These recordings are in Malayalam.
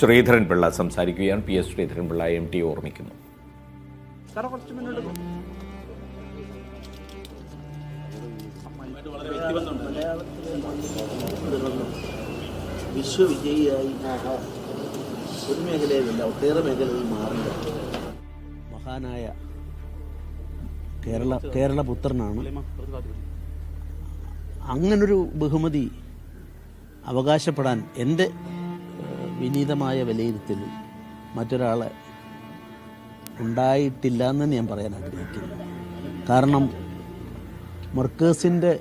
ശ്രീധരൻപിള്ള സംസാരിക്കുകയാണ്. P S Sreedharan Pillai M T ഓർമ്മിക്കുന്നു. വിശ്വവിജയിയായി ഒരു മേഖലയിലല്ല ഒട്ടേറെ മേഖലകളിൽ മാറില്ല. മഹാനായ കേരള കേരള പുത്രനാണ്. അങ്ങനൊരു ബഹുമതി അവകാശപ്പെടാൻ എന്റെ വിനീതമായ വിലയിരുത്തൽ മറ്റൊരാളെ ഉണ്ടായിട്ടില്ല എന്ന് തന്നെ ഞാൻ പറയാൻ ആഗ്രഹിക്കുന്നു. കാരണം മർക്കേഴ്സിന്റെ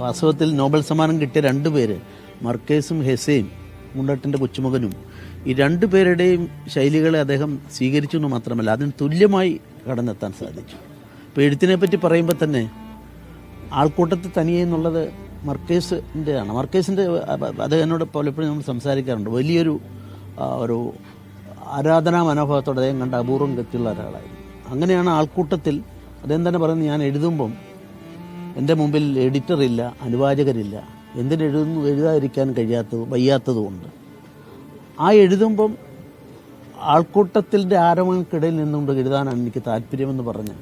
വാസ്തവത്തിൽ നോബൽ സമ്മാനം കിട്ടിയ രണ്ട് പേര് മർക്കേസും ഹെസയും മുണ്ടട്ടിന്റെ കൊച്ചുമകനും ഈ രണ്ടു പേരുടെയും ശൈലികളെ അദ്ദേഹം സ്വീകരിച്ചു എന്ന് മാത്രമല്ല അതിന് തുല്യമായി കടന്നെത്താൻ സാധിച്ചു. ഇപ്പോൾ എഴുത്തിനെ പറ്റി പറയുമ്പോൾ തന്നെ ആൾക്കൂട്ടത്തിൽ തനിയെ എന്നുള്ളത് മർക്കേസിന്റെയാണ് മർക്കേസിന്റെ അത് എന്നോട് പലപ്പോഴും നമ്മൾ സംസാരിക്കാറുണ്ട്. വലിയൊരു ഒരു ആരാധനാ മനോഭാവത്തോടെ അദ്ദേഹം കണ്ട അപൂർവം ഗത്തിയുള്ള ഒരാളായിരുന്നു. അങ്ങനെയാണ് ആൾക്കൂട്ടത്തിൽ അദ്ദേഹം തന്നെ പറയുന്നത് ഞാൻ എഴുതുമ്പം എന്റെ മുമ്പിൽ എഡിറ്ററില്ല അനുവാചകരില്ല. എന്തിനെഴുതുന്നു എഴുതാതിരിക്കാൻ കഴിയാത്തത് വയ്യാത്തതുകൊണ്ട്. ആ എഴുതുമ്പം ആൾക്കൂട്ടത്തിന്റെ ആരവങ്ങൾക്കിടയിൽ നിന്നുകൊണ്ട് എഴുതാനാണ് എനിക്ക് താല്പര്യമെന്ന് പറഞ്ഞ്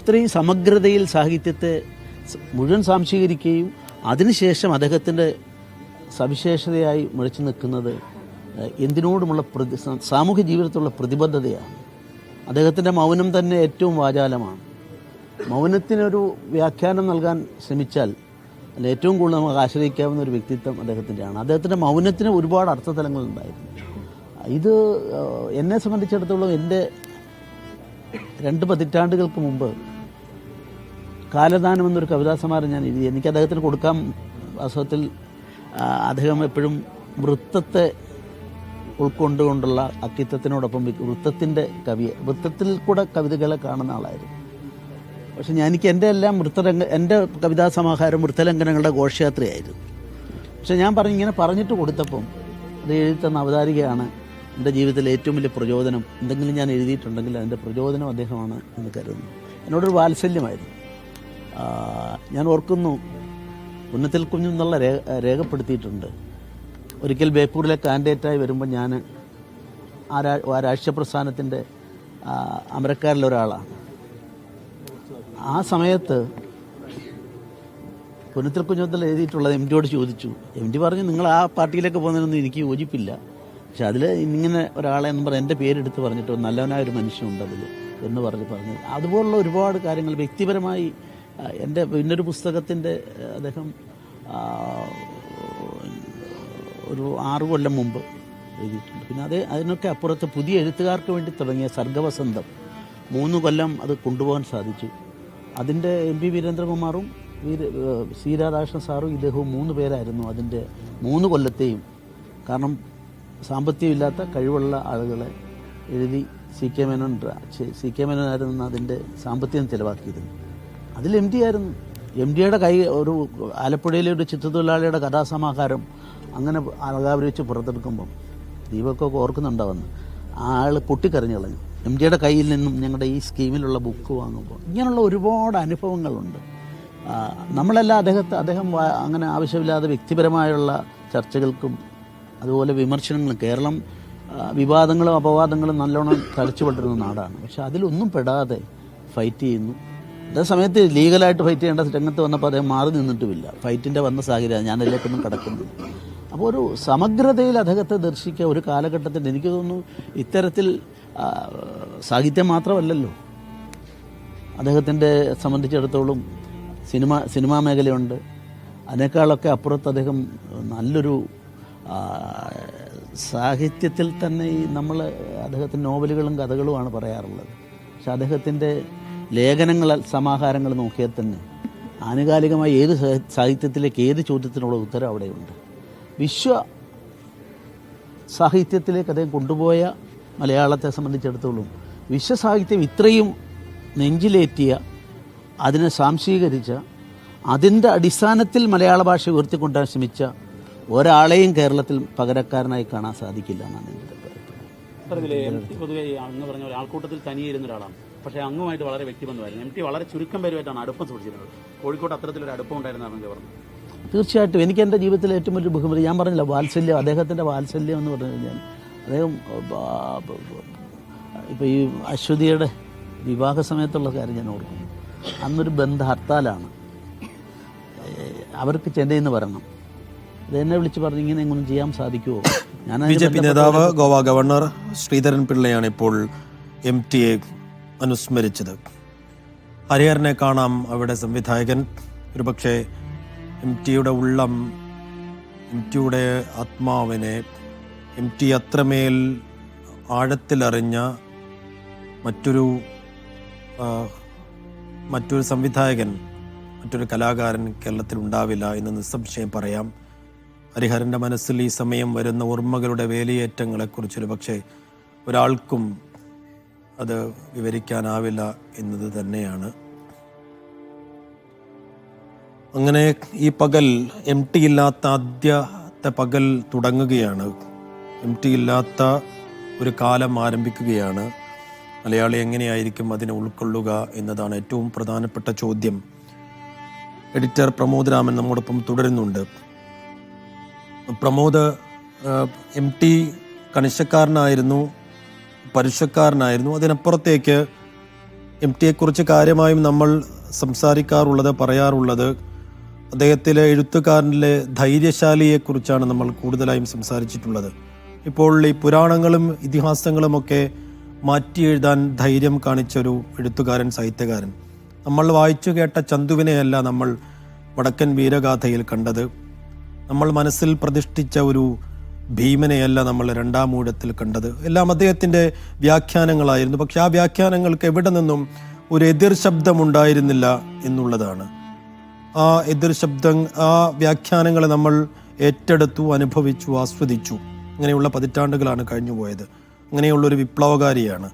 ഇത്രയും സമഗ്രതയിൽ സാഹിത്യത്തെ മുഴുവൻ സാംശീകരിക്കുകയും അതിനുശേഷം അദ്ദേഹത്തിന്റെ സവിശേഷതയായി മുഴച്ചു നിൽക്കുന്നത് എന്തിനോടുമുള്ള പ്രതി സാമൂഹ്യ ജീവിതത്തിലുള്ള പ്രതിബദ്ധതയാണ്. അദ്ദേഹത്തിന്റെ മൗനം തന്നെ ഏറ്റവും വാചാലമാണ്. മൗനത്തിനൊരു വ്യാഖ്യാനം നൽകാൻ ശ്രമിച്ചാൽ അല്ല ഏറ്റവും കൂടുതൽ നമുക്ക് ആശ്രയിക്കാവുന്ന ഒരു വ്യക്തിത്വം അദ്ദേഹത്തിന്റെയാണ് അദ്ദേഹത്തിന്റെ മൗനത്തിന് ഒരുപാട് അർത്ഥതലങ്ങളുണ്ടായിരുന്നു ഇത് എന്നെ സംബന്ധിച്ചിടത്തോളം എന്റെ രണ്ട് പതിറ്റാണ്ടുകൾക്ക് മുമ്പ് കാലദാനം എന്നൊരു കവിതാ സമാരം ഞാൻ എഴുതി. എനിക്ക് അദ്ദേഹത്തിന് കൊടുക്കാൻ വാസ്തവത്തിൽ അദ്ദേഹം എപ്പോഴും വൃത്തത്തെ ഉൾക്കൊണ്ടുകൊണ്ടുള്ള അക്കിത്തത്തിനോടൊപ്പം വൃത്തത്തിന്റെ കവിയെ. വൃത്തത്തിൽ കൂടെ കവിതകളെ കാണുന്ന ആളായിരുന്നു. പക്ഷെ ഞാൻ എനിക്ക് എന്റെ എല്ലാം വൃത്തരംഗ എന്റെ കവിതാ സമാഹാരം വൃത്തലംഘനങ്ങളുടെ ഘോഷയാത്രയായിരുന്നു. പക്ഷെ ഞാൻ പറഞ്ഞു ഇങ്ങനെ പറഞ്ഞിട്ട് കൊടുത്തപ്പം അത് എഴുതി തന്ന അവതാരികയാണ് എന്റെ ജീവിതത്തിലെ ഏറ്റവും വലിയ പ്രചോദനം. എന്തെങ്കിലും ഞാൻ എഴുതിയിട്ടുണ്ടെങ്കിൽ അതിന്റെ പ്രചോദനം അദ്ദേഹമാണ് എന്ന് കരുതുന്നു. എന്നോടൊരു വാത്സല്യമായിരുന്നു. ഞാൻ ഓർക്കുന്നു ഉന്നത്തിൽ കുഞ്ഞെന്നുള്ള രേഖ രേഖപ്പെടുത്തിയിട്ടുണ്ട്. ഒരിക്കൽ ബേപ്പൂരിലെ കാൻഡിഡേറ്റായി വരുമ്പോൾ ഞാൻ ആ രാഷ്ട്രീയ പ്രസ്ഥാനത്തിന്റെ അമരക്കാരിലൊരാളാണ്. ആ സമയത്ത് പുനത്തിൽ കുഞ്ഞുത്തിൽ എഴുതിയിട്ടുള്ളത് എം ഡിയോട് ചോദിച്ചു. എം ഡി പറഞ്ഞു നിങ്ങൾ ആ പാർട്ടിയിലേക്ക് പോകുന്നതിനൊന്നും എനിക്ക് യോജിപ്പില്ല. പക്ഷെ അതിൽ ഇങ്ങനെ ഒരാളെ എന്ന് പറഞ്ഞ് എന്റെ പേരെടുത്ത് പറഞ്ഞിട്ട് നല്ലവനായ ഒരു മനുഷ്യനുണ്ട് അതിൽ എന്ന് പറഞ്ഞ് പറഞ്ഞു. അതുപോലുള്ള ഒരുപാട് കാര്യങ്ങൾ വ്യക്തിപരമായി എന്റെ പിന്നൊരു പുസ്തകത്തിന്റെ അദ്ദേഹം ഒരു ആറു കൊല്ലം മുമ്പ് എഴുതിയിട്ടുണ്ട്. പിന്നെ അതേ അതിനൊക്കെ അപ്പുറത്ത് പുതിയ എഴുത്തുകാർക്ക് വേണ്ടി തുടങ്ങിയ സർഗവസന്തം. മൂന്ന് കൊല്ലം അത് കൊണ്ടുപോകാൻ സാധിച്ചു. അതിന്റെ എം പി വീരേന്ദ്രകുമാറും സി രാധാകൃഷ്ണൻ സാറും ഇദ്ദേഹവും മൂന്ന് പേരായിരുന്നു അതിന്റെ മൂന്ന് കൊല്ലത്തെയും. കാരണം സാമ്പത്തികമില്ലാത്ത കഴിവുള്ള ആളുകളെ എഴുതി C K Menon C K മേനോനായിരുന്നു അതിന്റെ സാമ്പത്തികം ചിലവാക്കിയിരുന്നു അതിൽ എം ഡി ആയിരുന്നു. എം ഡിയുടെ കൈ ഒരു ആലപ്പുഴയിലെ ഒരു ചിത്രത്തൊഴിലാളിയുടെ കഥാസമാഹാരം അങ്ങനെ അളകാവരി വെച്ച് പുറത്തെടുക്കുമ്പം ദീപക്കൊക്കെ ഓർക്കുന്നുണ്ടാവുന്നു. ആ ആൾ പൊട്ടിക്കറിഞ്ഞു കളഞ്ഞു. എം ഡിയുടെ കയ്യിൽ നിന്നും ഞങ്ങളുടെ ഈ സ്കീമിലുള്ള ബുക്ക് വാങ്ങുമ്പോൾ ഇങ്ങനെയുള്ള ഒരുപാട് അനുഭവങ്ങളുണ്ട്. നമ്മളെല്ലാം അദ്ദേഹത്തെ അദ്ദേഹം അങ്ങനെ ആവശ്യമില്ലാതെ വ്യക്തിപരമായുള്ള ചർച്ചകൾക്കും അതുപോലെ വിമർശനങ്ങളും കേരളം വിവാദങ്ങളും അപവാദങ്ങളും നല്ലോണം തളിച്ചു നാടാണ്. പക്ഷെ അതിലൊന്നും പെടാതെ ഫൈറ്റ് ചെയ്യുന്നു. അതേ സമയത്ത് ലീഗലായിട്ട് ഫൈറ്റ് ചെയ്യേണ്ട രംഗത്ത് വന്നപ്പോൾ അദ്ദേഹം മാറി നിന്നിട്ടുമില്ല. ഫൈറ്റിന്റെ വന്ന സാഹചര്യം ഞാൻ അതിലേക്കൊന്നും കടക്കുന്നു അപ്പോൾ ഒരു സമഗ്രതയിൽ അദ്ദേഹത്തെ ദർശിക്കുക ഒരു കാലഘട്ടത്തിൽ എനിക്ക് തോന്നുന്നു ഇത്തരത്തിൽ സാഹിത്യം മാത്രമല്ലല്ലോ. അദ്ദേഹത്തിന്റെ സംബന്ധിച്ചിടത്തോളം സിനിമ സിനിമാ മേഖലയുണ്ട്. അതിനേക്കാളൊക്കെ അപ്പുറത്ത് അദ്ദേഹം നല്ലൊരു സാഹിത്യത്തിൽ തന്നെ ഈ നമ്മൾ അദ്ദേഹത്തിന്റെ നോവലുകളും കഥകളുമാണ് പറയാറുള്ളത്. പക്ഷെ അദ്ദേഹത്തിന്റെ ലേഖനങ്ങൾ സമാഹാരങ്ങൾ നോക്കിയാൽ തന്നെ ആനുകാലികമായ ഏത് സാഹി- സാഹിത്യത്തിലേക്ക് ഏത് ചോദ്യത്തിനുള്ള ഉത്തരം അവിടെയുണ്ട്. വിശ്വ സാഹിത്യത്തിലേക്ക് അദ്ദേഹം കൊണ്ടുപോയ മലയാളത്തെ സംബന്ധിച്ചിടത്തോളം വിശ്വസാഹിത്യം ഇത്രയും നെഞ്ചിലേറ്റിയ അതിനെ സാംശീകരിച്ച അതിന്റെ അടിസ്ഥാനത്തിൽ മലയാള ഭാഷ ഉയർത്തിക്കൊണ്ടാൻ ശ്രമിച്ച ഒരാളെയും കേരളത്തിൽ പകരക്കാരനായി കാണാൻ സാധിക്കില്ല എന്നാണ് എന്റെ അഭിപ്രായം. പൊതുവെ ആൾക്കൂട്ടത്തിൽ തനിയെ ഒരാളാണ്. പക്ഷേ അങ്ങുമായിട്ട് വളരെ വ്യക്തിബന്ധമായിരുന്നു. എം ടി വളരെ ചുരുക്കം പേരുമായിട്ടാണ് അടുപ്പം സൂക്ഷിച്ചിരുന്നത്. കോഴിക്കോട് അത്തരത്തിലൊരു അടുപ്പം ഉണ്ടായിരുന്നാണ് പറഞ്ഞു തീർച്ചയായിട്ടും. എനിക്ക് എന്റെ ജീവിതത്തിലെ ഏറ്റവും വലിയ ബഹുമതി ഞാൻ പറഞ്ഞില്ല വാത്സല്യം അദ്ദേഹത്തിന്റെ വാത്സല്യം എന്ന് പറഞ്ഞു കഴിഞ്ഞാൽ അദ്ദേഹം ഇപ്പോൾ ഈ അശ്വതിയുടെ വിവാഹ സമയത്തുള്ള കാര്യം ഞാൻ ഓർക്കുന്നു. അന്നൊരു ബന്ധ ഹർത്താലാണ്. അവർക്ക് ചെന്നൈയിൽ നിന്ന് വരണം. അത് എന്നെ വിളിച്ച് പറഞ്ഞു ഇങ്ങനെ ഒന്നും ചെയ്യാൻ സാധിക്കുമോ ഞാൻ ബി ജെ പി നേതാവ് ഗോവ ഗവർണർ ശ്രീധരൻ പിള്ളയാണ് ഇപ്പോൾ എം ടിയെ അനുസ്മരിച്ചത്. ഹരിഹറിനെ കാണാം അവിടെ സംവിധായകൻ. ഒരുപക്ഷെ എം ടിയുടെ ഉള്ളം എം ടിയുടെ ആത്മാവിനെ എം ടി അത്രമേൽ ആഴത്തിലറിഞ്ഞ മറ്റൊരു മറ്റൊരു സംവിധായകൻ മറ്റൊരു കലാകാരൻ കേരളത്തിൽ ഉണ്ടാവില്ല എന്ന് നിസ്സംശയം പറയാം. ഹരിഹരന്റെ മനസ്സിൽ ഈ സമയം വരുന്ന ഓർമ്മകളുടെ വേലിയേറ്റങ്ങളെക്കുറിച്ചൊരു പക്ഷേ ഒരാൾക്കും അത് വിവരിക്കാനാവില്ല എന്നത് തന്നെയാണ്. അങ്ങനെ ഈ പകൽ എം ടി ഇല്ലാത്ത ആദ്യത്തെ പകൽ തുടങ്ങുകയാണ്. എം ടി ഇല്ലാത്ത ഒരു കാലം ആരംഭിക്കുകയാണ്. മലയാളി എങ്ങനെയായിരിക്കും അതിനെ ഉൾക്കൊള്ളുക എന്നതാണ് ഏറ്റവും പ്രധാനപ്പെട്ട ചോദ്യം. എഡിറ്റർ പ്രമോദ് രാമൻ നമ്മോടൊപ്പം തുടരുന്നുണ്ട്. പ്രമോദ് എം ടി കണിശക്കാരനായിരുന്നു. പരുഷക്കാരനായിരുന്നു അതിനപ്പുറത്തേക്ക് എം ടിയെക്കുറിച്ച് കാര്യമായും നമ്മൾ സംസാരിക്കാറുള്ളത് പറയാറുള്ളത് അദ്ദേഹത്തിലെ എഴുത്തുകാരനിലെ ധൈര്യശാലിയെക്കുറിച്ചാണ് നമ്മൾ കൂടുതലായും സംസാരിച്ചിട്ടുള്ളത്. ഇപ്പോൾ ഈ പുരാണങ്ങളും ഇതിഹാസങ്ങളുമൊക്കെ മാറ്റി എഴുതാൻ ധൈര്യം കാണിച്ചൊരു എഴുത്തുകാരൻ സാഹിത്യകാരൻ. നമ്മൾ വായിച്ചു കേട്ട ചന്തുവിനെയല്ല നമ്മൾ വടക്കൻ വീരഗാഥയിൽ കണ്ടത്. നമ്മൾ മനസ്സിൽ പ്രതിഷ്ഠിച്ച ഒരു ഭീമനെയല്ല നമ്മൾ രണ്ടാം ഊഴത്തിൽ കണ്ടത്. എല്ലാം അദ്ദേഹത്തിന്റെ വ്യാഖ്യാനങ്ങളായിരുന്നു. പക്ഷെ ആ വ്യാഖ്യാനങ്ങൾക്ക് എവിടെ നിന്നും ഒരു എതിർ ശബ്ദമുണ്ടായിരുന്നില്ല എന്നുള്ളതാണ്. ആ എതിർ ശബ്ദം ആ വ്യാഖ്യാനങ്ങളെ നമ്മൾ ഏറ്റെടുത്തു അനുഭവിച്ചു ആസ്വദിച്ചു. അങ്ങനെയുള്ള പതിറ്റാണ്ടുകളാണ് കഴിഞ്ഞുപോയത്. അങ്ങനെയുള്ളൊരു വിപ്ലവകാരിയാണ്